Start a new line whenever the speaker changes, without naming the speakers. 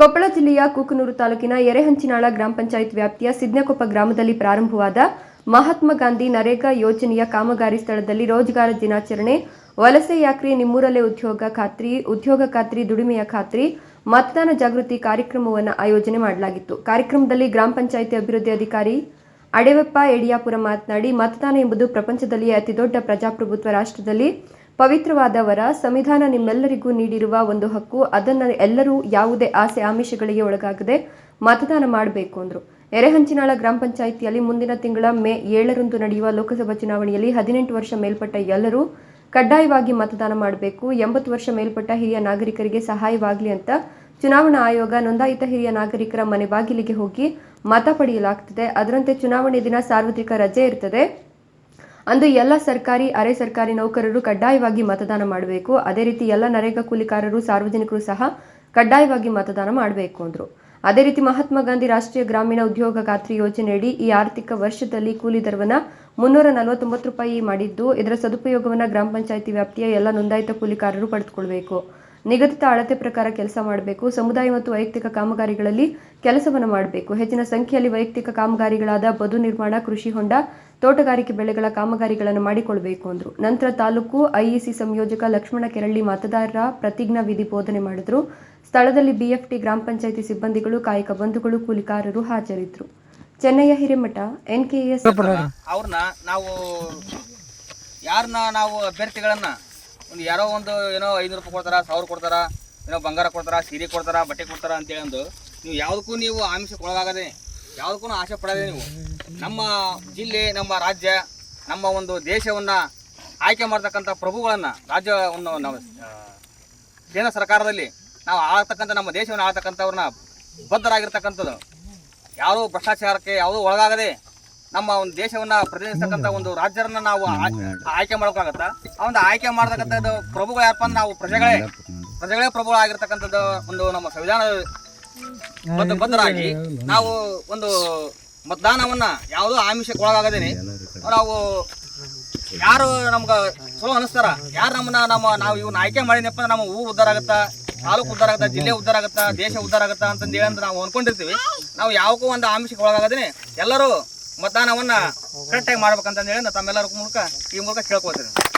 ಕೊಪ್ಪಳ ಜಿಲ್ಲೆಯ ಕೂಕನೂರು ತಾಲೂಕಿನ ಎರೆಹಂಚಿನಾಳ ಗ್ರಾಮ ಪಂಚಾಯತ್ ವ್ಯಾಪ್ತಿಯ ಸಿದ್ನಕೊಪ್ಪ ಗ್ರಾಮದಲ್ಲಿ ಪ್ರಾರಂಭವಾದ ಮಹಾತ್ಮ ಗಾಂಧಿ ನರೇಗಾ ಯೋಜನೆಯ ಕಾಮಗಾರಿ ಸ್ಥಳದಲ್ಲಿ ರೋಜ್ಗಾರ ದಿನಾಚರಣೆ ವಲಸೆ ಯಾತ್ರೆ ನಿಮ್ಮೂರಲೆ ಉದ್ಯೋಗ ಖಾತ್ರಿ ಉದ್ಯೋಗ ಖಾತ್ರಿ ದುಡಿಮೆಯ ಖಾತ್ರಿ ಮತದಾನ ಜಾಗೃತಿ ಕಾರ್ಯಕ್ರಮವನ್ನು ಆಯೋಜನೆ ಮಾಡಲಾಗಿತ್ತು ಕಾರ್ಯಕ್ರಮದಲ್ಲಿ ಗ್ರಾಮ ಪಂಚಾಯಿತಿ ಅಭಿವೃದ್ಧಿ ಅಧಿಕಾರಿ ಅಡೆವಪ್ಪ ಯಡಿಯಾಪುರ ಮಾತನಾಡಿ ಮತದಾನ ಎಂಬುದು ಪ್ರಪಂಚದಲ್ಲಿಯೇ ಅತಿದೊಡ್ಡ ಪ್ರಜಾಪ್ರಭುತ್ವ ರಾಷ್ಟ್ರದಲ್ಲಿ ಪವಿತ್ರವಾದವರ ಸಂವಿಧಾನ ನಿಮ್ಮೆಲ್ಲರಿಗೂ ನೀಡಿರುವ ಒಂದು ಹಕ್ಕು ಅದನ್ನು ಎಲ್ಲರೂ ಯಾವುದೇ ಆಸೆ ಆಮಿಷಗಳಿಗೆ ಒಳಗಾಗದೆ ಮತದಾನ ಮಾಡಬೇಕು ಅಂದರು ಎರೆಹಂಚಿನಾಳ ಗ್ರಾಮ ಪಂಚಾಯಿತಿಯಲ್ಲಿ ಮುಂದಿನ ತಿಂಗಳ ಮೇ ಏಳರಂದು ನಡೆಯುವ ಲೋಕಸಭಾ ಚುನಾವಣೆಯಲ್ಲಿ ಹದಿನೆಂಟು ವರ್ಷ ಮೇಲ್ಪಟ್ಟ ಎಲ್ಲರೂ ಕಡ್ಡಾಯವಾಗಿ ಮತದಾನ ಮಾಡಬೇಕು ಎಂಬತ್ತು ವರ್ಷ ಮೇಲ್ಪಟ್ಟ ಹಿರಿಯ ನಾಗರಿಕರಿಗೆ ಸಹಾಯವಾಗಲಿ ಅಂತ ಚುನಾವಣಾ ಆಯೋಗ ನೋಂದಾಯಿತ ಹಿರಿಯ ನಾಗರಿಕರ ಮನೆ ಬಾಗಿಲಿಗೆ ಹೋಗಿ ಮತ ಪಡೆಯಲಾಗ್ತದೆ ಅದರಂತೆ ಚುನಾವಣೆ ದಿನ ಸಾರ್ವತ್ರಿಕ ರಜೆ ಇರ್ತದೆ ಅಂದು ಎಲ್ಲ ಸರ್ಕಾರಿ ಅರೆ ಸರ್ಕಾರಿ ನೌಕರರು ಕಡ್ಡಾಯವಾಗಿ ಮತದಾನ ಮಾಡಬೇಕು ಅದೇ ರೀತಿ ಎಲ್ಲ ನರೇಗಾ ಕೂಲಿಕಾರರು ಸಾರ್ವಜನಿಕರು ಸಹ ಕಡ್ಡಾಯವಾಗಿ ಮತದಾನ ಮಾಡಬೇಕು ಅಂದರು ಅದೇ ರೀತಿ ಮಹಾತ್ಮ ಗಾಂಧಿ ರಾಷ್ಟ್ರೀಯ ಗ್ರಾಮೀಣ ಉದ್ಯೋಗ ಖಾತ್ರಿ ಯೋಜನೆಯಡಿ ಈ ಆರ್ಥಿಕ ವರ್ಷದಲ್ಲಿ ಕೂಲಿ ದರವನ್ನು ಮುನ್ನೂರ ನಲವತ್ತೊಂಬತ್ತು ರೂಪಾಯಿ ಮಾಡಿದ್ದು ಇದರ ಸದುಪಯೋಗವನ್ನು ಗ್ರಾಮ ಪಂಚಾಯಿತಿ ವ್ಯಾಪ್ತಿಯ ಎಲ್ಲ ನೋಂದಾಯಿತ ಕೂಲಿಕಾರರು ಪಡೆದುಕೊಳ್ಬೇಕು ನಿಗದಿತ ಅಳತೆ ಪ್ರಕಾರ ಕೆಲಸ ಮಾಡಬೇಕು ಸಮುದಾಯ ಮತ್ತು ವೈಯಕ್ತಿಕ ಕಾಮಗಾರಿಗಳಲ್ಲಿ ಕೆಲಸವನ್ನು ಮಾಡಬೇಕು ಹೆಚ್ಚಿನ ಸಂಖ್ಯೆಯಲ್ಲಿ ವೈಯಕ್ತಿಕ ಕಾಮಗಾರಿಗಳಾದ ಬದು ನಿರ್ಮಾಣ ಕೃಷಿ ಹೊಂಡ ತೋಟಗಾರಿಕೆ ಬೆಳೆಗಳ ಕಾಮಗಾರಿಗಳನ್ನು ಮಾಡಿಕೊಳ್ಬೇಕು ಅಂದರು ನಂತರ ತಾಲೂಕು ಐಇಸಿ ಸಂಯೋಜಕ ಲಕ್ಷ್ಮಣ ಕೆರಳ್ಳಿ ಮತದಾರರ ಪ್ರತಿಜ್ಞಾ ವಿಧಿ ಬೋಧನೆ ಮಾಡಿದರು ಸ್ಥಳದಲ್ಲಿ ಬಿಎಫ್ಟಿ ಗ್ರಾಮ ಪಂಚಾಯತಿ ಸಿಬ್ಬಂದಿಗಳು ಕಾಯಕ ಬಂಧುಗಳು ಕೂಲಿಕಾರರು ಹಾಜರಿದ್ದರು ಚೆನ್ನಯ್ಯ ಹಿರೇಮಠ ಎನ್ಕೆಎಸ್
ಅವ್ರನ್ನ ನಾವು ಯಾರನ್ನ ನಾವು ಅಭ್ಯರ್ಥಿಗಳನ್ನ ಒಂದು ಯಾರೋ ಒಂದು ಏನೋ ಐನೂರು ರೂಪಾಯಿ ಕೊಡ್ತಾರ ಸಾವಿರ ಕೊಡ್ತಾರ ಏನೋ ಬಂಗಾರ ಕೊಡ್ತಾರ ಸೀರೆ ಕೊಡ್ತಾರ ಬಟ್ಟೆ ಕೊಡ್ತಾರ ಅಂತೇಳಿ ಒಂದು ನೀವು ಯಾವುದಕ್ಕೂ ನೀವು ಆಮಿಷಕ್ಕೆ ಒಳಗಾಗದೆ ಯಾವುದಕ್ಕೂ ಆಸೆ ಪಡೋದೇ ನೀವು ನಮ್ಮ ಜಿಲ್ಲೆ ನಮ್ಮ ರಾಜ್ಯ ನಮ್ಮ ಒಂದು ದೇಶವನ್ನ ಆಯ್ಕೆ ಮಾಡ್ತಕ್ಕಂಥ ಪ್ರಭುಗಳನ್ನು ರಾಜ್ಯವನ್ನು ನಾವು ಕೇಂದ್ರ ಸರ್ಕಾರದಲ್ಲಿ ನಾವು ಆಳ್ತಕ್ಕಂಥ ನಮ್ಮ ದೇಶವನ್ನು ಆಗ್ತಕ್ಕಂಥವ್ರನ್ನ ಬದ್ಧರಾಗಿರ್ತಕ್ಕಂಥದ್ದು ಯಾರು ಭ್ರಷ್ಟಾಚಾರಕ್ಕೆ ಯಾವುದೂ ಒಳಗಾಗದೆ ನಮ್ಮ ಒಂದು ದೇಶವನ್ನು ಪ್ರತಿನಿಧಿಸ್ತಕ್ಕಂಥ ಒಂದು ರಾಜ್ಯರನ್ನ ನಾವು ಆಯ್ಕೆ ಮಾಡೋಕ್ಕಾಗತ್ತ ಒಂದು ಆಯ್ಕೆ ಮಾಡ್ತಕ್ಕಂಥದ್ದು ಪ್ರಭುಗಳು ಯಾರಪ್ಪ ನಾವು ಪ್ರಜೆಗಳೇ ಪ್ರಜೆಗಳೇ ಪ್ರಭುಗಳಾಗಿರ್ತಕ್ಕಂಥದ್ದು ಒಂದು ನಮ್ಮ ಸಂವಿಧಾನ ಬದ್ಧರಾಗಿ ನಾವು ಒಂದು ಮತದಾನವನ್ನು ಯಾವುದೋ ಆಮಿಷಕ್ಕೆ ಒಳಗಾಗದೇನೆ ನಾವು ಯಾರು ನಮ್ಗೆ ಚಲೋ ಅನಿಸ್ತಾರ ಯಾರು ನಮ್ಮನ್ನ ನಮ್ಮ ನಾವು ಇವ್ನ ಆಯ್ಕೆ ಅಂದ್ರೆ ನಮ್ಮ ಊರು ಉದ್ದಾರ ಆಗುತ್ತಾ ತಾಲೂಕು ಉದ್ದಾರ ಆಗುತ್ತಾ ಜಿಲ್ಲೆ ಉದ್ದಾರ ಆಗುತ್ತಾ ದೇಶ ಉದ್ದಾರ ಆಗುತ್ತಾ ಅಂತಂದೇಳಿ ಅಂದ್ರೆ ನಾವು ಅನ್ಕೊಂಡಿರ್ತೀವಿ ನಾವು ಯಾವಕ್ಕೂ ಒಂದು ಆಮಿಷಕ್ಕೆ ಒಳಗಾಗದೇನೆ ಎಲ್ಲರೂ ಮತದಾನವನ್ನು ಕರೆಕ್ಟಾಗಿ ಮಾಡ್ಬೇಕಂತಂದೇಳಿ ತಮ್ಮೆಲ್ಲರ ಮೂಲಕ ಈ ಮೂಲಕ ಕೇಳ್ಕೊತೀನಿ